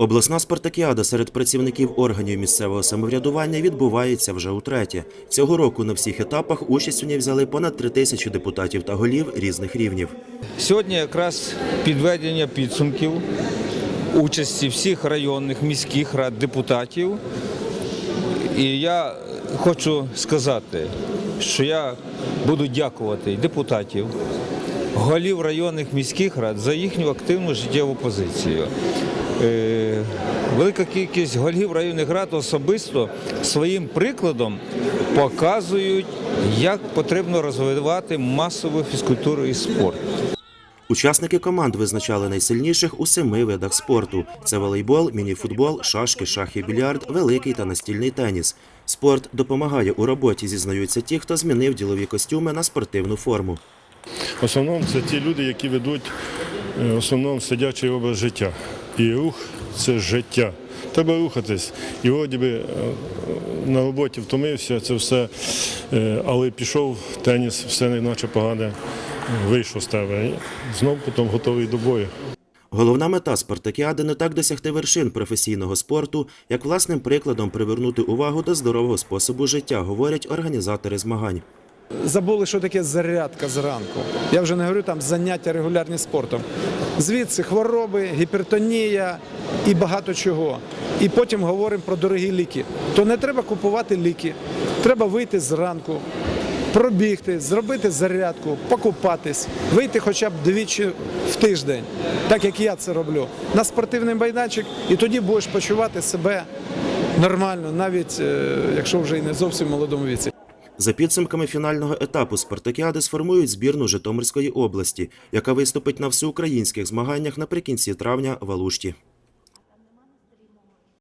Обласна спартакіада серед працівників органів місцевого самоврядування відбувається вже утретє. Цього року на всіх етапах участь у ній взяли понад три тисячі депутатів та голів різних рівнів. Сьогодні якраз підведення підсумків участі всіх районних міських рад депутатів. І я хочу сказати, що я буду дякувати депутатів, голів районних міських рад за їхню активну життєву позицію. Е, Велика кількість голів районних рад особисто своїм прикладом показують, як потрібно розвивати масову фізкультуру і спорт. Учасники команд визначали найсильніших у семи видах спорту: це волейбол, мініфутбол, шашки, шахи, більярд, великий та настільний теніс. Спорт допомагає у роботі, зізнаються ті, хто змінив ділові костюми на спортивну форму. В основному це ті люди, які ведуть е, в основному сидячий образ життя. І рух це життя. Треба рухатись. І вроді би е, на роботі втомився, це все, е, але пішов теніс, все не наче погане, вийшов з тебе. Знов потім готовий до бою. Головна мета спартакіади не так досягти вершин професійного спорту, як власним прикладом привернути увагу до здорового способу життя, говорять організатори змагань. Забули, що таке зарядка зранку. Я вже не говорю там заняття регулярні спортом. Звідси хвороби, гіпертонія і багато чого. І потім говоримо про дорогі ліки. То не треба купувати ліки. Треба вийти зранку, пробігти, зробити зарядку, покупатись, вийти хоча б двічі в тиждень, так як я це роблю, на спортивний майданчик, і тоді будеш почувати себе нормально, навіть е, якщо вже і не зовсім в молодому віці. За підсумками фінального етапу спартакіади сформують збірну Житомирської області, яка виступить на всеукраїнських змаганнях наприкінці травня в Алушті.